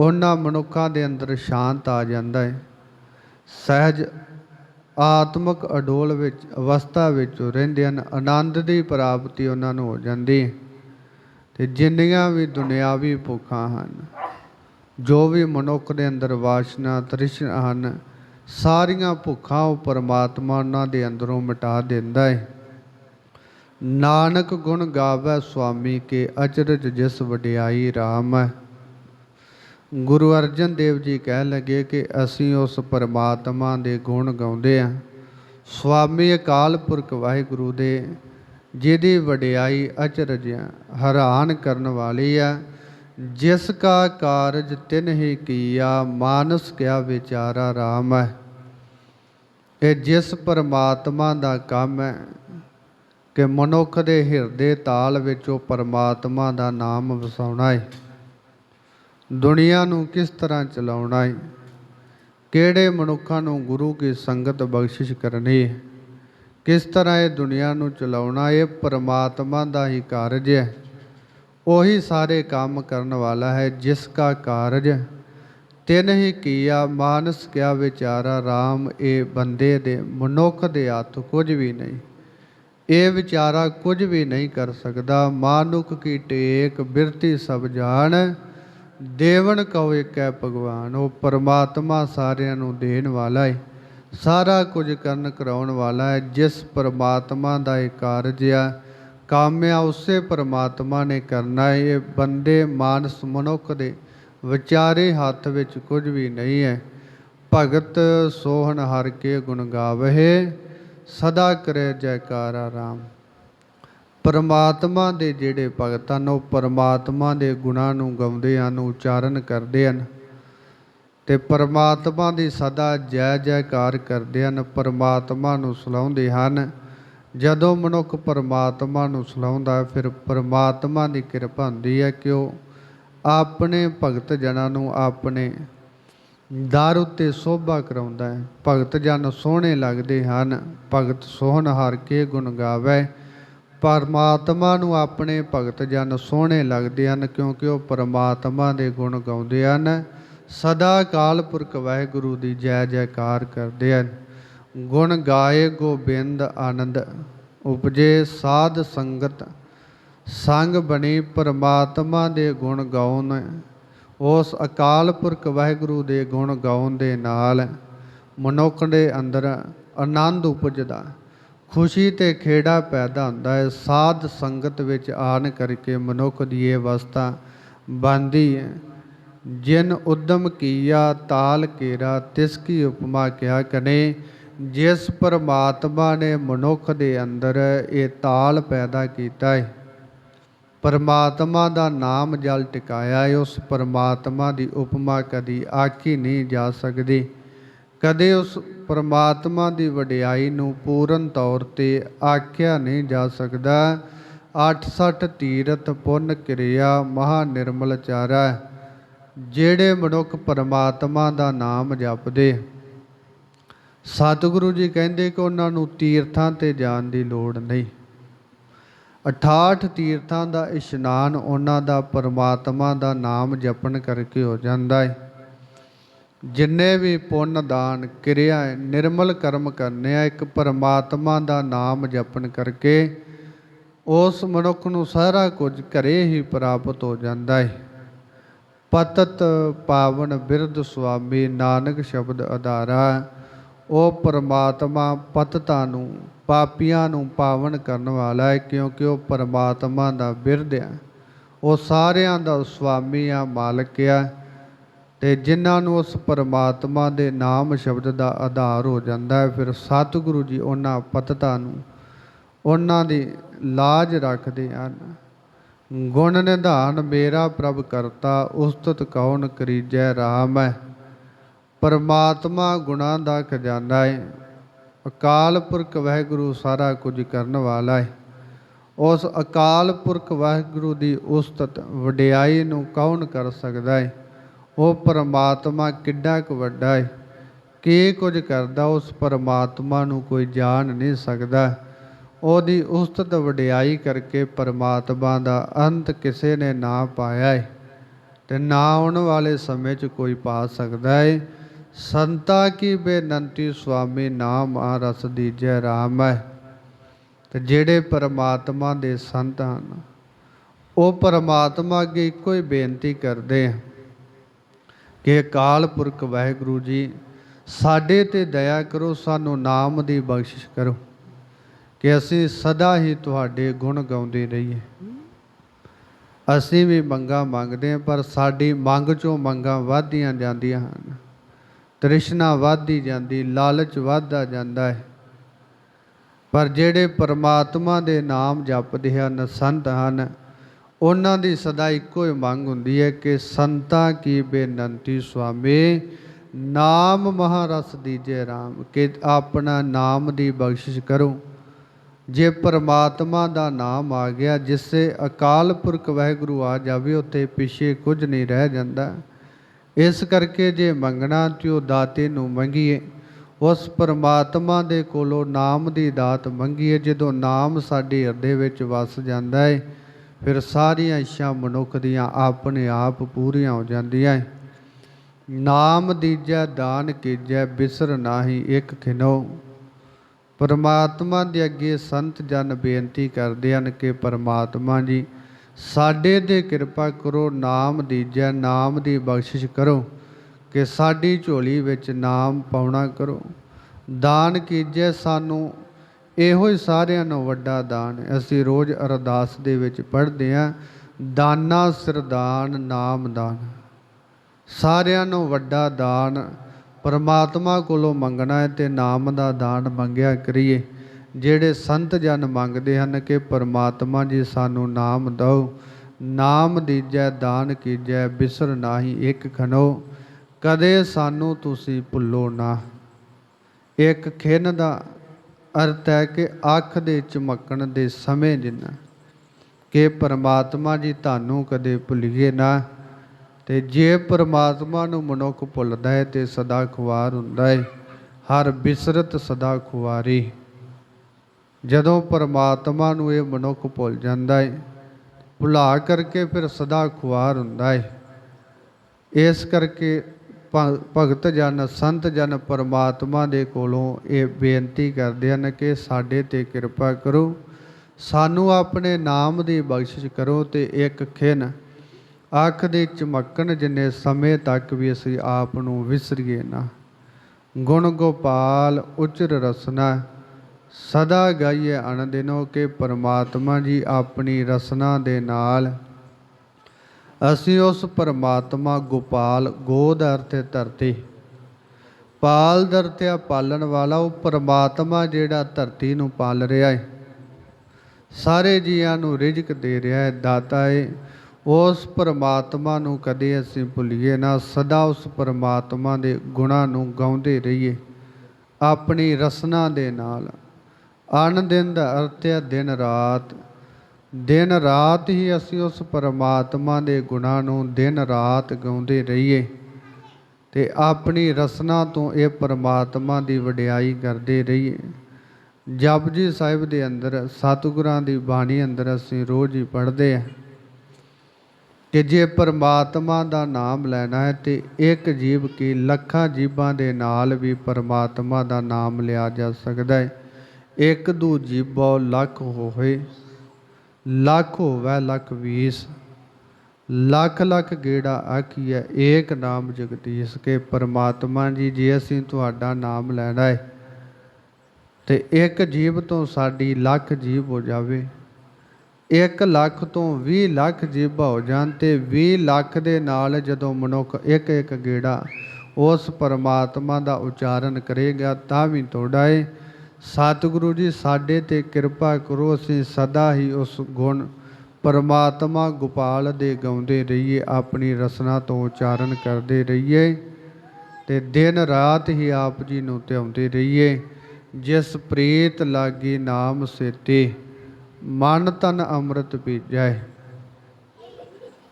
ਉਹਨਾਂ ਮਨੁੱਖਾਂ ਦੇ ਅੰਦਰ ਸ਼ਾਂਤ ਆ ਜਾਂਦਾ ਹੈ। ਸਹਿਜ, ਆਤਮਿਕ ਅਡੋਲ ਵਿੱਚ, ਅਵਸਥਾ ਵਿੱਚ ਰਹਿੰਦੇ ਹਨ। ਆਨੰਦ ਦੀ ਪ੍ਰਾਪਤੀ ਉਹਨਾਂ ਨੂੰ ਹੋ ਜਾਂਦੀ ਹੈ। ਤੇ ਜਿੰਨੀਆਂ ਵੀ ਦੁਨਿਆਵੀ ਭੁੱਖਾਂ ਹਨ ਜੋ ਵੀ ਮਨੁੱਖ ਦੇ ਅੰਦਰ ਵਾਸ਼ਨਾ, ਤ੍ਰਿਸ਼ਨਾ ਹਨ, ਸਾਰੀਆਂ ਭੁੱਖਾਂ ਉਹ ਪਰਮਾਤਮਾ ਉਹਨਾਂ ਦੇ ਅੰਦਰੋਂ ਮਿਟਾ ਦਿੰਦਾ ਹੈ ਨਾਨਕ ਗੁਣ ਗਾਵੇ ਸੁਆਮੀ ਕੇ ਅਚਰਜ ਜਿਸ ਵਡਿਆਈ RAM ਹੈ। ਗੁਰੂ ਅਰਜਨ ਦੇਵ ਜੀ ਕਹਿ ਲਗੇ ਕਿ ਅਸੀਂ ਉਸ ਪਰਮਾਤਮਾ ਦੇ ਗੁਣ ਗਾਉਂਦੇ ਹਾਂ ਸੁਆਮੀ ਅਕਾਲ ਪੁਰਖ ਵਾਹਿਗੁਰੂ ਦੇ, ਜਿਹਦੀ ਵਡਿਆਈ ਅਚਰਜ ਹੈਰਾਨ ਕਰਨ ਵਾਲੀ ਹੈ ਜਿਸ ਕਾ ਕਾਰਜ ਤਿਨ ਹੀ ਕੀਆ, ਮਾਨਸ ਕਿਆ ਵਿਚਾਰਾ RAM ਹੈ। ਇਹ ਜਿਸ ਪਰਮਾਤਮਾ ਦਾ ਕੰਮ ਹੈ ਕਿ ਮਨੁੱਖ ਦੇ ਹਿਰਦੇ ਤਾਲ ਵਿੱਚ ਉਹ ਪਰਮਾਤਮਾ ਦਾ ਨਾਮ ਵਸਾਉਣਾ ਹੈ ਦੁਨੀਆ ਨੂੰ ਕਿਸ ਤਰ੍ਹਾਂ ਚਲਾਉਣਾ ਹੈ ਕਿਹੜੇ ਮਨੁੱਖਾਂ ਨੂੰ ਗੁਰੂ ਕੀ ਸੰਗਤ ਬਖਸ਼ਿਸ਼ ਕਰਨੀ ਹੈ ਕਿਸ ਤਰ੍ਹਾਂ ਇਹ ਦੁਨੀਆ ਨੂੰ ਚਲਾਉਣਾ? ਇਹ ਪਰਮਾਤਮਾ ਦਾ ਹੀ ਕਾਰਜ ਹੈ। ਉਹੀ ਸਾਰੇ ਕੰਮ ਕਰਨ ਵਾਲਾ ਹੈ, ਜਿਸ ਕਾ ਕਾਰਜ ਤਿਨ ਹੀ ਕੀਆ, ਮਾਨਸ ਕਿਆ ਵਿਚਾਰਾ RAM ਇਹ ਬੰਦੇ ਦੇ, ਮਨੁੱਖ ਦੇ ਹੱਥ ਕੁਝ ਵੀ ਨਹੀਂ। ਇਹ ਵਿਚਾਰਾ ਕੁਝ ਵੀ ਨਹੀਂ ਕਰ ਸਕਦਾ, ਮਾਨੁਖ ਕੀ ਟੇਕ, ਬਿਰਤੀ ਸਭ ਜਾਣ ਦੇਵਨ ਕਉ ਏਕੈ ਭਗਵਾਨ, ਉਹ ਪਰਮਾਤਮਾ ਸਾਰਿਆਂ ਨੂੰ ਦੇਣ ਵਾਲਾ ਹੈ ਸਾਰਾ ਕੁਝ ਕਰਨ ਕਰਾਉਣ ਵਾਲਾ ਹੈ, ਜਿਸ ਪਰਮਾਤਮਾ ਦਾ ਇਹ ਕਾਰਜ ਆ ਕਾਮਿਆ ਉਸੇ ਪਰਮਾਤਮਾ ਨੇ ਕਰਨਾ ਹੈ। ਇਹ ਬੰਦੇ ਮਾਨਸ ਮਨੁੱਖ ਦੇ ਵਿਚਾਰੇ ਹੱਥ ਵਿੱਚ ਕੁਝ ਵੀ ਨਹੀਂ ਹੈ। ਭਗਤ ਸੋਹਣ ਹਰ ਕੇ ਗੁਣ ਗਾਵਹਿ, ਸਦਾ ਕਰੇ ਜੈਕਾਰਾ ਰਾਮ। ਪਰਮਾਤਮਾ ਦੇ ਜਿਹੜੇ ਭਗਤ ਹਨ, ਉਹ ਪਰਮਾਤਮਾ ਦੇ ਗੁਣਾਂ ਨੂੰ ਗਾਉਂਦੇ ਹਨ ਉਚਾਰਨ ਕਰਦੇ ਹਨ ਤੇ ਪਰਮਾਤਮਾ ਦੀ ਸਦਾ ਜੈ ਜੈਕਾਰ ਕਰਦੇ ਹਨ, ਪਰਮਾਤਮਾ ਨੂੰ ਸਲਾਉਂਦੇ ਹਨ। ਜਦੋਂ ਮਨੁੱਖ ਪਰਮਾਤਮਾ ਨੂੰ ਸਲਾਉਂਦਾ ਫਿਰ ਪਰਮਾਤਮਾ ਦੀ ਕਿਰਪਾ ਹੁੰਦੀ ਹੈ ਕਿ ਉਹ ਆਪਣੇ ਭਗਤ ਜਨਾਂ ਨੂੰ ਆਪਣੇ ਦਰ ਉੱਤੇ ਸੋਭਾ ਕਰਾਉਂਦਾ ਹੈ। ਭਗਤ ਜਨ ਸੋਹਣੇ ਲੱਗਦੇ ਹਨ, ਭਗਤ ਸੋਹਣ ਹਰ ਕੇ ਗੁਣ ਗਾਵੇ। ਪਰਮਾਤਮਾ ਨੂੰ ਆਪਣੇ ਭਗਤ ਜਨ ਸੋਹਣੇ ਲੱਗਦੇ ਹਨ ਕਿਉਂਕਿ ਉਹ ਪਰਮਾਤਮਾ ਦੇ ਗੁਣ ਗਾਉਂਦੇ ਹਨ। ਸਦਾ ਕਾਲ ਪੁਰਖ ਵਾਹਿਗੁਰੂ ਦੀ ਜੈ ਜੈਕਾਰ ਕਰਦੇ ਹਨ। ਗੁਣ ਗਾਏ ਗੋਬਿੰਦ ਆਨੰਦ, ਉਪਜੇ ਸਾਧ ਸੰਗਤ, ਸੰਗ ਬਣੀ ਪਰਮਾਤਮਾ ਦੇ ਗੁਣ ਗਾਉਣ, ਉਸ ਅਕਾਲ ਪੁਰਖ ਵਾਹਿਗੁਰੂ ਦੇ ਗੁਣ ਗਾਉਣ ਦੇ ਨਾਲ ਮਨੁੱਖ ਦੇ ਅੰਦਰ ਆਨੰਦ ਉਪਜਦਾ, ਖੁਸ਼ੀ ਤੇ ਖੇੜਾ ਪੈਦਾ ਹੁੰਦਾ ਹੈ। ਸਾਧ ਸੰਗਤ ਵਿੱਚ ਆਣ ਕਰਕੇ ਮਨੁੱਖ ਦੀ ਇਹ ਅਵਸਥਾ ਬਾਂਦੀ ਹੈ। ਜਿਨ ਉਦਮ ਕੀਆ, ਤਾਲ ਕੇਰਾ, ਤਿਸ ਕੀ ਉਪਮਾ ਕਿਹਾ, ਕਨੇ ਜਿਸ ਪਰਮਾਤਮਾ ਨੇ ਮਨੁੱਖ ਦੇ ਅੰਦਰ ਇਹ ਤਾਲ ਪੈਦਾ ਕੀਤਾ ਹੈ ਪਰਮਾਤਮਾ ਦਾ ਨਾਮ ਜਲ ਟਿਕਾਇਆ ਹੈ ਉਸ ਪਰਮਾਤਮਾ ਦੀ ਉਪਮਾ ਕਦੀ ਆਖੀ ਨਹੀਂ ਜਾ ਸਕਦੀ। ਕਦੇ ਉਸ ਪਰਮਾਤਮਾ ਦੀ ਵਡਿਆਈ ਨੂੰ ਪੂਰਨ ਤੌਰ ਤੇ ਆਖਿਆ ਨਹੀਂ ਜਾ ਸਕਦਾ। 68 ਤੀਰਥ ਪੁੰਨ ਕਿਰਿਆ ਮਹਾ ਨਿਰਮਲ ਚਾਰਾ, ਜਿਹੜੇ ਮਨੁੱਖ ਪਰਮਾਤਮਾ ਦਾ ਨਾਮ ਜਪਦੇ। ਸਤਿਗੁਰੂ ਜੀ ਕਹਿੰਦੇ ਕਿ ਉਹਨਾਂ ਨੂੰ ਤੀਰਥਾਂ ਤੇ ਜਾਣ ਦੀ ਲੋੜ ਨਹੀਂ। 68 ਤੀਰਥਾਂ ਦਾ ਇਸ਼ਨਾਨ ਉਹਨਾਂ ਦਾ ਪਰਮਾਤਮਾ ਦਾ ਨਾਮ ਜਪਣ ਕਰਕੇ ਹੋ ਜਾਂਦਾ ਹੈ ਜਿੰਨੇ ਵੀ ਪੁੰਨ ਦਾਨ ਕਿਰਿਆ ਨਿਰਮਲ ਕਰਮ ਕਰਨੇ ਆ, ਇੱਕ ਪਰਮਾਤਮਾ ਦਾ ਨਾਮ ਜਪਣ ਕਰਕੇ ਉਸ ਮਨੁੱਖ ਨੂੰ ਸਾਰਾ ਕੁਝ ਘਰੇ ਹੀ ਪ੍ਰਾਪਤ ਹੋ ਜਾਂਦਾ ਹੈ ਪਤਤ ਪਾਵਨ ਬਿਰਧ ਸੁਆਮੀ, ਨਾਨਕ ਸ਼ਬਦ ਆਧਾਰਾ ਉਹ ਪਰਮਾਤਮਾ ਪਤਤਾ ਨੂੰ, ਪਾਪੀਆਂ ਨੂੰ ਪਾਵਨ ਕਰਨ ਵਾਲਾ ਹੈ, ਕਿਉਂਕਿ ਉਹ ਪਰਮਾਤਮਾ ਦਾ ਬਿਰਧ ਹੈ। ਉਹ ਸਾਰਿਆਂ ਦਾ ਸੁਆਮੀ ਆ ਮਾਲਕ ਆ ਤੇ ਜਿਨ੍ਹਾਂ ਨੂੰ ਉਸ ਪਰਮਾਤਮਾ ਦੇ ਨਾਮ ਸ਼ਬਦ ਦਾ ਆਧਾਰ ਹੋ ਜਾਂਦਾ ਹੈ, ਫਿਰ ਸਤਿਗੁਰੂ ਜੀ ਉਹਨਾਂ ਪਤਤਾ ਨੂੰ ਉਹਨਾਂ ਦੀ ਲਾਜ ਰੱਖਦੇ ਹਨ। ਗੁਣ ਨਿਧਾਨ ਮੇਰਾ ਪ੍ਰਭ ਕਰਤਾ, ਉਸਤਤ ਕੌਣ ਕਰੀਜੈ ਰਾਮ ਹੈ। ਪਰਮਾਤਮਾ ਗੁਣਾਂ ਦਾ ਖਜ਼ਾਨਾ ਹੈ ਅਕਾਲ ਪੁਰਖ ਵਾਹਿਗੁਰੂ ਸਾਰਾ ਕੁਝ ਕਰਨ ਵਾਲਾ ਹੈ ਉਸ ਅਕਾਲ ਪੁਰਖ ਵਾਹਿਗੁਰੂ ਦੀ ਉਸਤਤ ਵਡਿਆਈ ਨੂੰ ਕੌਣ ਕਰ ਸਕਦਾ ਹੈ ਉਹ ਪਰਮਾਤਮਾ ਕਿੱਡਾ ਕੁ ਵੱਡਾ ਹੈ ਕੀ ਕੁਝ ਕਰਦਾ ਉਸ ਪਰਮਾਤਮਾ ਨੂੰ ਕੋਈ ਜਾਣ ਨਹੀਂ ਸਕਦਾ। ਉਹਦੀ ਉਸਤਤ ਵਡਿਆਈ ਕਰਕੇ ਪਰਮਾਤਮਾ ਦਾ ਅੰਤ ਕਿਸੇ ਨੇ ਨਾ ਪਾਇਆ ਹੈ ਤੇ ਨਾ ਆਉਣ ਵਾਲੇ ਸਮੇਂ 'ਚ ਕੋਈ ਪਾ ਸਕਦਾ ਹੈ ਸੰਤਾ ਕੀ ਬੇਨੰਤੀ ਸੁਆਮੀ, ਨਾਮ ਆ ਰਸ ਦੀਜੈ ਰਾਮ ਹੈ। ਤੇ ਜਿਹੜੇ ਪਰਮਾਤਮਾ ਦੇ ਸੰਤ ਹਨ, ਉਹ ਪਰਮਾਤਮਾ ਅੱਗੇ ਇੱਕੋ ਹੀ ਬੇਨਤੀ ਕਰਦੇ ਆ ਕਿ ਅਕਾਲ ਪੁਰਖ ਵਾਹਿਗੁਰੂ ਜੀ, ਸਾਡੇ ਤੇ ਦਇਆ ਕਰੋ, ਸਾਨੂੰ ਨਾਮ ਦੀ ਬਖਸ਼ਿਸ਼ ਕਰੋ ਕਿ ਅਸੀਂ ਸਦਾ ਹੀ ਤੁਹਾਡੇ ਗੁਣ ਗਾਉਂਦੇ ਰਹੀਏ। ਅਸੀਂ ਵੀ ਮੰਗਾ ਮੰਗਦੇ ਹਾਂ, ਪਰ ਸਾਡੀ ਮੰਗ ਚੋਂ ਮੰਗਾਂ ਵਧਦੀਆਂ ਜਾਂਦੀਆਂ ਹਨ। ਤ੍ਰਿਸ਼ਨਾ ਵਧਦੀ ਜਾਂਦੀ, ਲਾਲਚ ਵਧਦਾ ਜਾਂਦਾ ਹੈ। ਪਰ ਜਿਹੜੇ ਪਰਮਾਤਮਾ ਦੇ ਨਾਮ ਜਪਦੇ ਹਨ, ਸੰਤ ਹਨ, ਉਹਨਾਂ ਦੀ ਸਦਾ ਇੱਕੋ ਹੀ ਮੰਗ ਹੁੰਦੀ ਹੈ ਕਿ ਸੰਤਾਂ ਕੀ ਬੇਨੰਤੀ, ਸੁਆਮੀ, ਨਾਮ ਮਹਾਰਸ ਦੀਜੇ RAM ਕਿ ਆਪਣਾ ਨਾਮ ਦੀ ਬਖਸ਼ਿਸ਼ ਕਰੋ। ਜੇ ਪਰਮਾਤਮਾ ਦਾ ਨਾਮ ਆ ਗਿਆ, ਜਿਸੇ ਅਕਾਲ ਪੁਰਖ ਵਾਹਿਗੁਰੂ ਆ ਜਾਵੇ, ਉੱਥੇ ਪਿੱਛੇ ਕੁਝ ਨਹੀਂ ਰਹਿ ਜਾਂਦਾ। ਇਸ ਕਰਕੇ ਜੇ ਮੰਗਣਾ ਤੇ ਉਹ ਦਾਤੇ ਨੂੰ ਮੰਗੀਏ, ਉਸ ਪਰਮਾਤਮਾ ਦੇ ਕੋਲੋਂ ਨਾਮ ਦੀ ਦਾਤ ਮੰਗੀਏ, ਜਦੋਂ ਨਾਮ ਸਾਡੇ ਹਿਰਦੇ ਵਿੱਚ ਵਸ ਜਾਂਦਾ ਹੈ ਫਿਰ ਸਾਰੀਆਂ ਇੱਛਾ ਮਨੁੱਖ ਦੀਆਂ ਆਪਣੇ ਆਪ ਪੂਰੀਆਂ ਹੋ ਜਾਂਦੀਆਂ ਹੈ ਨਾਮ ਦੀਜੈ, ਦਾਨ ਕੀਜੈ, ਬਿਸਰ ਨਾਹੀ ਇੱਕ ਖਿਨੋ। ਪਰਮਾਤਮਾ ਦੇ ਅੱਗੇ ਸੰਤ ਜਨ ਬੇਨਤੀ ਕਰਦੇ ਹਨ ਕਿ ਪਰਮਾਤਮਾ ਜੀ ਸਾਡੇ ਤੇ ਕਿਰਪਾ ਕਰੋ, ਨਾਮ ਦੀਜੈ ਨਾਮ ਦੀ ਬਖਸ਼ਿਸ਼ ਕਰੋ, ਕਿ ਸਾਡੀ ਝੋਲੀ ਵਿੱਚ ਨਾਮ ਪਾਉਣਾ ਕਰੋ। ਦਾਨ ਕੀਜੈ ਸਾਨੂੰ, ਇਹੋ ਹੀ ਸਾਰਿਆਂ ਨੂੰ ਵੱਡਾ ਦਾਨ। ਅਸੀਂ ਰੋਜ਼ ਅਰਦਾਸ ਦੇ ਵਿੱਚ ਪੜ੍ਹਦੇ ਹਾਂ ਦਾਨਾ ਸਰਦਾਨ ਨਾਮ ਦਾਨ। ਸਾਰਿਆਂ ਨੂੰ ਵੱਡਾ ਦਾਨ, ਪਰਮਾਤਮਾ ਕੋਲੋਂ ਮੰਗਣਾ ਹੈ ਤੇ ਨਾਮ ਦਾ ਦਾਨ ਮੰਗਿਆ ਕਰੀਏ। ਜਿਹੜੇ ਸੰਤ ਜਨ ਮੰਗਦੇ ਹਨ ਕਿ ਪਰਮਾਤਮਾ ਜੀ ਸਾਨੂੰ ਨਾਮ ਦਿਓ, ਨਾਮ ਦੀਜੈ, ਦਾਨ ਕੀਜੈ, ਬਿਸਰ ਨਾਹੀ ਇੱਕ ਖਨੋ, ਕਦੇ ਸਾਨੂੰ ਤੁਸੀਂ ਭੁੱਲੋ ਨਾ। ਇੱਕ ਖਿੰਨ ਦਾ ਅਰਥ ਹੈ ਕਿ ਅੱਖ ਦੇ ਚਮਕਣ ਦੇ ਸਮੇਂ ਜਿੰਨਾ, ਕਿ ਪਰਮਾਤਮਾ ਜੀ ਤੁਹਾਨੂੰ ਕਦੇ ਭੁੱਲੀਏ ਨਾ, ਤੇ ਜੇ ਪਰਮਾਤਮਾ ਨੂੰ ਮਨੁੱਖ ਭੁੱਲਦਾ ਹੈ ਤੇ ਸਦਾ ਖੁਆਰ ਹੁੰਦਾ ਹੈ, ਹਰ ਬਿਸਰਤ ਸਦਾ ਖੁਆਰੀ। ਜਦੋਂ ਪਰਮਾਤਮਾ ਨੂੰ ਇਹ ਮਨੁੱਖ ਭੁੱਲ ਜਾਂਦਾ ਹੈ ਭੁਲਾ ਕਰਕੇ ਫਿਰ ਸਦਾ ਖੁਆਰ ਹੁੰਦਾ ਹੈ ਇਸ ਕਰਕੇ ਭ- ਭਗਤ ਜਨ, ਸੰਤ ਜਨ ਪਰਮਾਤਮਾ ਦੇ ਕੋਲੋਂ ਇਹ ਬੇਨਤੀ ਕਰਦੇ ਹਨ ਕਿ ਸਾਡੇ ਤੇ ਕਿਰਪਾ ਕਰੋ, ਸਾਨੂੰ ਆਪਣੇ ਨਾਮ ਦੀ ਬਖਸ਼ਿਸ਼ ਕਰੋ ਤੇ ਇੱਕ ਖਿਨ, ਅੱਖ ਦੇ ਚਮਕਣ ਜਿੰਨੇ ਸਮੇਂ ਤੱਕ ਵੀ ਅਸੀਂ ਆਪ ਨੂੰ ਵਿਸਰੀਏ ਨਾ। ਗੁਣ ਗੋਪਾਲ ਉਚਰ ਰਸਨਾ ਸਦਾ ਗਾਈਏ ਅਨੰਦਿਨੋ ਕਿ ਪਰਮਾਤਮਾ ਜੀ ਆਪਣੀ ਰਸਨਾ ਦੇ ਨਾਲ। ਅਸੀਂ ਉਸ ਪਰਮਾਤਮਾ ਗੋਪਾਲ ਗੋਦ ਅਰਥ ਧਰਤੀ। ਪਾਲ ਦਰਤਿਆ ਪਾਲਣ ਵਾਲਾ ਉਹ ਪਰਮਾਤਮਾ ਜਿਹੜਾ ਧਰਤੀ ਨੂੰ ਪਾਲ ਰਿਹਾ ਹੈ ਸਾਰੇ ਜੀਆਂ ਨੂੰ ਰਿਜ਼ਕ ਦੇ ਰਿਹਾ ਹੈ ਦਾਤਾ ਹੈ ਉਸ ਪਰਮਾਤਮਾ ਨੂੰ ਕਦੇ ਅਸੀਂ ਭੁੱਲੀਏ ਨਾ, ਸਦਾ ਉਸ ਪਰਮਾਤਮਾ ਦੇ ਗੁਣਾਂ ਨੂੰ ਗਾਉਂਦੇ ਰਹੀਏ। ਆਪਣੀ ਰਸਨਾ ਦੇ ਨਾਲ। ਅਨ ਦਿਨ ਦਾ ਅਰਥ ਹੈ ਦਿਨ ਰਾਤ। ਦਿਨ ਰਾਤ ਹੀ ਅਸੀਂ ਉਸ ਪਰਮਾਤਮਾ ਦੇ ਗੁਣਾਂ ਨੂੰ ਦਿਨ ਰਾਤ ਗਾਉਂਦੇ ਰਹੀਏ ਤੇ ਆਪਣੀ ਰਸਨਾ ਤੋਂ ਇਹ ਪਰਮਾਤਮਾ ਦੀ ਵਡਿਆਈ ਕਰਦੇ ਰਹੀਏ। ਜਪਜੀ ਸਾਹਿਬ ਦੇ ਅੰਦਰ, ਸਤਿਗੁਰਾਂ ਦੀ ਬਾਣੀ ਅੰਦਰ ਅਸੀਂ ਰੋਜ਼ ਹੀ ਪੜ੍ਹਦੇ ਆ ਕਿ ਜੇ ਪਰਮਾਤਮਾ ਦਾ ਨਾਮ ਲੈਣਾ ਹੈ ਤੇ ਇੱਕ ਜੀਵ ਕੀ ਲੱਖਾਂ ਜੀਵਾਂ ਦੇ ਨਾਲ ਵੀ ਪਰਮਾਤਮਾ ਦਾ ਨਾਮ ਲਿਆ ਜਾ ਸਕਦਾ ਹੈ। ਇੱਕ ਦੂ ਜੀਵੋ ਲੱਖ ਹੋਏ ਲੱਖ ਹੋਵੇ, ਲੱਖ ਵੀਸ। ਲੱਖ ਲੱਖ ਗੇੜਾ ਆਖੀਐ, ਏਕ ਨਾਮ ਜਗਦੀਸ਼ ਕੇ ਪਰਮਾਤਮਾ ਜੀ, ਜੇ ਅਸੀਂ ਤੁਹਾਡਾ ਨਾਮ ਲੈਣਾ ਹੈ ਤੇ ਇੱਕ ਜੀਵ ਤੋਂ ਸਾਡੀ ਲੱਖ ਜੀਵ ਹੋ ਜਾਵੇ। 1 ਲੱਖ ਤੋਂ 20 ਲੱਖ ਜੀਵਾਂ ਹੋ ਜਾਣ, ਤੇ 20 ਲੱਖ ਦੇ ਨਾਲ ਜਦੋਂ ਮਨੁੱਖ ਇੱਕ ਇੱਕ ਗੇੜਾ ਉਸ ਪਰਮਾਤਮਾ ਦਾ ਉਚਾਰਨ ਕਰੇਗਾ, ਤਾਂ ਵੀ ਤੁਹਾਡਾ ਏ। ਸਤਿਗੁਰੂ ਜੀ, ਸਾਡੇ ਤੇ ਕਿਰਪਾ ਕਰੋ, ਅਸੀਂ ਸਦਾ ਹੀ ਉਸ ਗੁਣ ਪਰਮਾਤਮਾ ਗੋਪਾਲ ਦੇ ਗਾਉਂਦੇ ਰਹੀਏ, ਆਪਣੀ ਰਸਨਾ ਤੋਂ ਉਚਾਰਨ ਕਰਦੇ ਰਹੀਏ ਤੇ ਦਿਨ ਰਾਤ ਹੀ ਆਪ ਜੀ ਨੂੰ ਧਿਆਉਂਦੇ ਰਹੀਏ। ਜਿਸ ਪ੍ਰੀਤ ਲਾਗੀ ਨਾਮ ਸੇਤੇ, ਮਨ ਤਨ ਅੰਮ੍ਰਿਤ ਪੀਜੈ।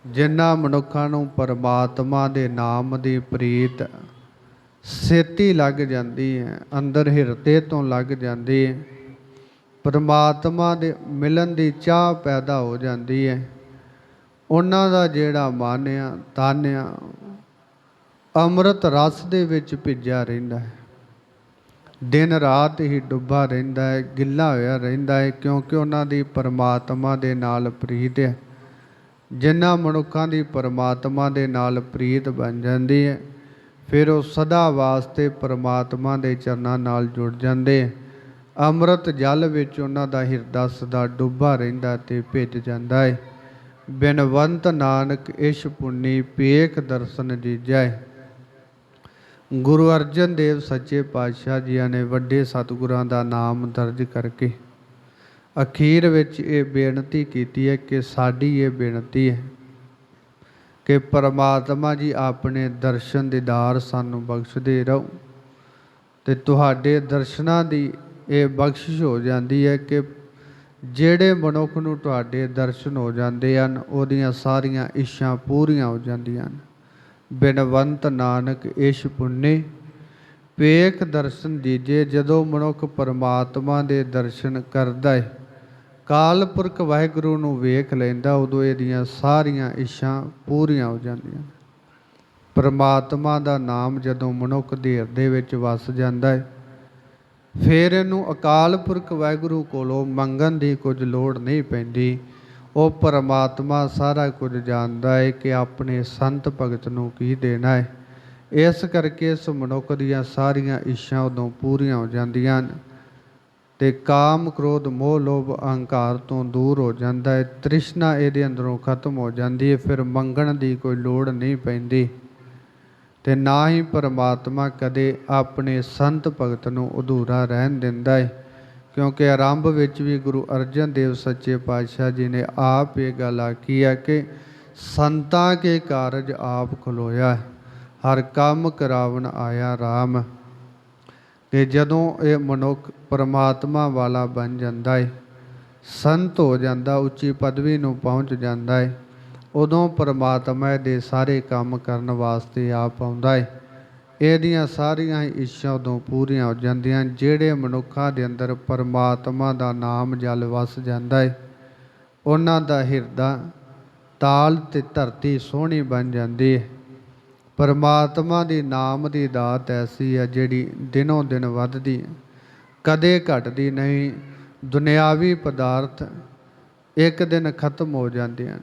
ਜਿਨ੍ਹਾਂ ਮਨੁੱਖਾਂ ਨੂੰ ਪਰਮਾਤਮਾ ਦੇ ਨਾਮ ਦੀ ਪ੍ਰੀਤ ਸੇਤੀ ਲੱਗ ਜਾਂਦੀ ਹੈ, ਅੰਦਰ ਹਿਰਦੇ ਤੋਂ ਲੱਗ ਜਾਂਦੀ ਹੈ। ਪਰਮਾਤਮਾ ਦੇ ਮਿਲਣ ਦੀ ਚਾਹ ਪੈਦਾ ਹੋ ਜਾਂਦੀ ਹੈ। ਉਹਨਾਂ ਦਾ ਜਿਹੜਾ ਮਨ ਆ, ਤਨ ਆ, ਅੰਮ੍ਰਿਤ ਰਸ ਦੇ ਵਿੱਚ ਭਿੱਜਿਆ ਰਹਿੰਦਾ ਹੈ। ਦਿਨ ਰਾਤ ਹੀ ਡੁੱਬਾ ਰਹਿੰਦਾ ਹੈ, ਗਿੱਲਾ ਹੋਇਆ ਰਹਿੰਦਾ ਹੈ, ਕਿਉਂਕਿ ਉਹਨਾਂ ਦੀ ਪਰਮਾਤਮਾ ਦੇ ਨਾਲ ਪ੍ਰੀਤ ਹੈ। ਜਿਨ੍ਹਾਂ ਮਨੁੱਖਾਂ ਦੀ ਪਰਮਾਤਮਾ ਦੇ ਨਾਲ ਪ੍ਰੀਤ ਬਣ ਜਾਂਦੀ ਹੈ। ਫਿਰ ਉਹ ਸਦਾ ਵਾਸਤੇ ਪਰਮਾਤਮਾ ਦੇ ਚਰਨਾਂ ਨਾਲ ਜੁੜ ਜਾਂਦੇ। ਅੰਮ੍ਰਿਤ ਜਲ ਵਿੱਚ ਉਹਨਾਂ ਦਾ ਹਿਰਦਾ ਸਦਾ ਡੁੱਬਾ ਰਹਿੰਦਾ ਤੇ ਭਿੱਜ ਜਾਂਦਾ ਹੈ ਬਿਨਵੰਤ ਨਾਨਕ ਇਸ਼ ਪੁੰਨੀ ਪੇਖ ਦਰਸ਼ਨ ਜੀਜੈ। ਗੁਰੂ ਅਰਜਨ ਦੇਵ ਸੱਚੇ ਪਾਤਸ਼ਾਹ ਜੀਆਂ ਨੇ ਵੱਡੇ ਸਤਿਗੁਰਾਂ ਦਾ ਨਾਮ ਦਰਜ ਕਰਕੇ ਅਖੀਰ ਵਿੱਚ ਇਹ ਬੇਨਤੀ ਕੀਤੀ ਹੈ ਕਿ ਸਾਡੀ ਇਹ ਬੇਨਤੀ ਹੈ। ਕਿ ਪਰਮਾਤਮਾ ਜੀ ਆਪਣੇ ਦਰਸ਼ਨ ਦੀਦਾਰ ਸਾਨੂੰ ਬਖਸ਼ਦੇ ਰਹੋ। ਤੇ ਤੁਹਾਡੇ ਦਰਸ਼ਨਾਂ ਦੀ ਇਹ ਬਖਸ਼ਿਸ਼ ਹੋ ਜਾਂਦੀ ਹੈ ਕਿ ਜਿਹੜੇ ਮਨੁੱਖ ਨੂੰ ਤੁਹਾਡੇ ਦਰਸ਼ਨ ਹੋ ਜਾਂਦੇ ਹਨ, ਉਹਦੀਆਂ ਸਾਰੀਆਂ ਇੱਛਾ ਪੂਰੀਆਂ ਹੋ ਜਾਂਦੀਆਂ ਹਨ। ਬਿਨਵੰਤ ਨਾਨਕ ਇਸ਼ ਪੁੰਨੇ, ਪੇਖ ਦਰਸ਼ਨ ਦੀਜੇ, ਜਦੋਂ ਮਨੁੱਖ ਪਰਮਾਤਮਾ ਦੇ ਦਰਸ਼ਨ ਕਰਦਾ ਹੈ ਕਾਲ ਪੁਰਖ ਵਾਹਿਗੁਰੂ ਨੂੰ ਵੇਖ ਲੈਂਦਾ, ਉਦੋਂ ਇਹਦੀਆਂ ਸਾਰੀਆਂ ਇੱਛਾ ਪੂਰੀਆਂ ਹੋ ਜਾਂਦੀਆਂ। ਪਰਮਾਤਮਾ ਦਾ ਨਾਮ ਜਦੋਂ ਮਨੁੱਖ ਦੇ ਹਿਰਦੇ ਵਿੱਚ ਵਸ ਜਾਂਦਾ ਹੈ ਫਿਰ ਇਹਨੂੰ ਅਕਾਲ ਪੁਰਖ ਵਾਹਿਗੁਰੂ ਕੋਲੋਂ ਮੰਗਣ ਦੀ ਕੁਝ ਲੋੜ ਨਹੀਂ ਪੈਂਦੀ। ਉਹ ਪਰਮਾਤਮਾ ਸਾਰਾ ਕੁਝ ਜਾਣਦਾ ਹੈ ਕਿ ਆਪਣੇ ਸੰਤ ਭਗਤ ਨੂੰ ਕੀ ਦੇਣਾ ਹੈ ਇਸ ਕਰਕੇ ਇਸ ਮਨੁੱਖ ਦੀਆਂ ਸਾਰੀਆਂ ਇੱਛਾ ਉਦੋਂ ਪੂਰੀਆਂ ਹੋ ਜਾਂਦੀਆਂ ਹਨ। ਤੇ ਕਾਮ ਕ੍ਰੋਧ, ਮੋਹ, ਲੋਭ, ਅਹੰਕਾਰ ਤੋਂ ਦੂਰ ਹੋ ਜਾਂਦਾ ਹੈ। ਤ੍ਰਿਸ਼ਨਾ ਇਹਦੇ ਅੰਦਰੋਂ ਖਤਮ ਹੋ ਜਾਂਦੀ ਹੈ, ਫਿਰ ਮੰਗਣ ਦੀ ਕੋਈ ਲੋੜ ਨਹੀਂ ਪੈਂਦੀ। ਤੇ ਨਾ ਹੀ ਪਰਮਾਤਮਾ ਕਦੇ ਆਪਣੇ ਸੰਤ ਭਗਤ ਨੂੰ ਅਧੂਰਾ ਰਹਿਣ ਦਿੰਦਾ ਹੈ ਕਿਉਂਕਿ ਆਰੰਭ ਵਿੱਚ ਵੀ ਗੁਰੂ ਅਰਜਨ ਦੇਵ ਸੱਚੇ ਪਾਤਸ਼ਾਹ ਜੀ ਨੇ ਆਪ ਇਹ ਗੱਲ ਆਖੀ ਹੈ ਕਿ ਸੰਤਾਂ ਕੇ ਕਾਰਜ ਆਪ ਖਲੋਇਆ, ਹਰ ਕੰਮ ਕਰਾਵਣ ਆਇਆ RAM ਕਿ ਜਦੋਂ ਇਹ ਮਨੁੱਖ ਪਰਮਾਤਮਾ ਵਾਲਾ ਬਣ ਜਾਂਦਾ ਹੈ ਸੰਤ ਹੋ ਜਾਂਦਾ, ਉੱਚੀ ਪਦਵੀ ਨੂੰ ਪਹੁੰਚ ਜਾਂਦਾ ਹੈ ਉਦੋਂ ਪਰਮਾਤਮਾ ਦੇ ਸਾਰੇ ਕੰਮ ਕਰਨ ਵਾਸਤੇ ਆਪ ਪਾਉਂਦਾ ਹੈ ਇਹਦੀਆਂ ਸਾਰੀਆਂ ਹੀ ਇੱਛਾ ਉਦੋਂ ਪੂਰੀਆਂ ਹੋ ਜਾਂਦੀਆਂ, ਜਿਹੜੇ ਮਨੁੱਖਾਂ ਦੇ ਅੰਦਰ ਪਰਮਾਤਮਾ ਦਾ ਨਾਮ ਜਲ ਵਸ ਜਾਂਦਾ ਹੈ ਉਹਨਾਂ ਦਾ ਹਿਰਦਾ ਤਾਲ ਤੇ ਧਰਤੀ ਸੋਹਣੀ ਬਣ ਜਾਂਦੀ ਹੈ ਪਰਮਾਤਮਾ ਦੀ ਨਾਮ ਦੀ ਦਾਤ ਐਸੀ ਹੈ ਜਿਹੜੀ ਦਿਨੋਂ ਦਿਨ ਵੱਧਦੀ ਕਦੇ ਘਟਦੀ ਨਹੀਂ, ਦੁਨਿਆਵੀ ਪਦਾਰਥ ਇੱਕ ਦਿਨ ਖਤਮ ਹੋ ਜਾਂਦੇ ਹਨ।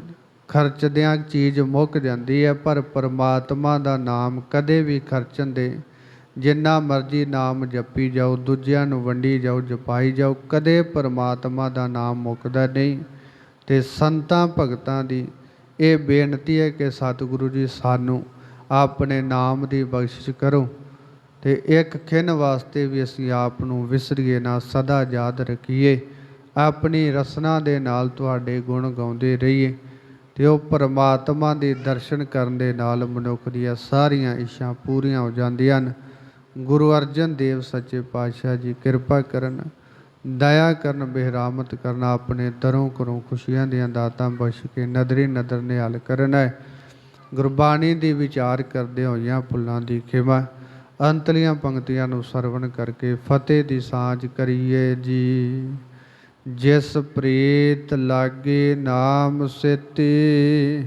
ਖਰਚਦਿਆਂ ਚੀਜ਼ ਮੁੱਕ ਜਾਂਦੀ ਹੈ, ਪਰ ਪਰਮਾਤਮਾ ਦਾ ਨਾਮ ਕਦੇ ਵੀ ਖਰਚਣ ਦੇ। ਜਿੰਨਾ ਮਰਜ਼ੀ ਨਾਮ ਜਪੀ ਜਾਓ, ਦੂਜਿਆਂ ਨੂੰ ਵੰਡੀ ਜਾਓ, ਜਪਾਈ ਜਾਓ, ਕਦੇ ਪਰਮਾਤਮਾ ਦਾ ਨਾਮ ਮੁੱਕਦਾ ਨਹੀਂ। ਤੇ ਸੰਤਾਂ, ਭਗਤਾਂ ਦੀ ਇਹ ਬੇਨਤੀ ਹੈ ਕਿ ਸਤਿਗੁਰੂ ਜੀ ਸਾਨੂੰ ਆਪਣੇ ਨਾਮ ਦੀ ਬਖਸ਼ਿਸ਼ ਕਰੋ ਤੇ ਇੱਕ ਖਿੰਨ ਵਾਸਤੇ ਵੀ ਅਸੀਂ ਆਪ ਨੂੰ ਵਿਸਰੀਏ, ਨਾ ਸਦਾ ਯਾਦ ਰੱਖੀਏ। ਆਪਣੀ ਰਸਨਾ ਦੇ ਨਾਲ ਤੁਹਾਡੇ ਗੁਣ ਗਾਉਂਦੇ ਰਹੀਏ ਤੇ ਉਹ ਪਰਮਾਤਮਾ ਦੇ ਦਰਸ਼ਨ ਕਰਨ ਦੇ ਨਾਲ ਮਨੁੱਖ ਦੀਆਂ ਸਾਰੀਆਂ ਇੱਛਾ ਪੂਰੀਆਂ ਹੋ ਜਾਂਦੀਆਂ ਹਨ। ਗੁਰੂ ਅਰਜਨ ਦੇਵ ਸੱਚੇ ਪਾਤਸ਼ਾਹ ਜੀ, ਕਿਰਪਾ ਕਰਨ, ਦਇਆ ਕਰਨ, ਬਿਹਰਾਮਤ ਕਰਨ, ਆਪਣੇ ਦਰੋਂ ਕਰੋ ਖੁਸ਼ੀਆਂ ਦੀਆਂ ਦਾਤਾਂ ਬਖਸ਼ ਕੇ ਨਦਰੀ ਨਦਰ ਨਿਹਾਲ ਕਰਨ ਹੈ। ਗੁਰਬਾਣੀ ਦੀ ਵਿਚਾਰ ਕਰਦੇ ਹੋਈਆਂ ਫੁੱਲਾਂ ਦੀ ਖਿਮਾ, ਅੰਤਲੀਆਂ ਪੰਕਤੀਆਂ ਨੂੰ ਸਰਵਣ ਕਰਕੇ ਫਤਿਹ ਦੀ ਸਾਂਝ ਕਰੀਏ ਜੀ। ਜਿਸ ਪ੍ਰੀਤ ਲਾਗੇ ਨਾਮ ਸਿਤੀ,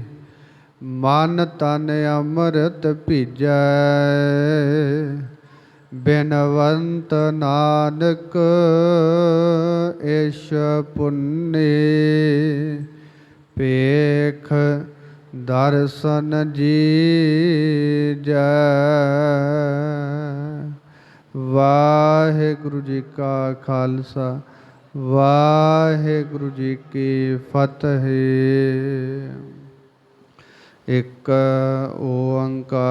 ਮਨ ਤਨ ਅੰਮ੍ਰਿਤ ਭੀਜੈ। ਬਿਨਵੰਤ ਨਾਨਕ ਏਸ਼ ਪੁੰਨੇ ਪੇਖ ਦਰਸ਼ਨ ਜੀ ਜੈ ਵਾਹਿਗੁਰੂ ਜੀ ਕਾ ਖਾਲਸਾ ਵਾਹਿਗੁਰੂ ਜੀ ਕੀ ਫਤਿਹ। ਇੱਕ ਓੰਕਾਰ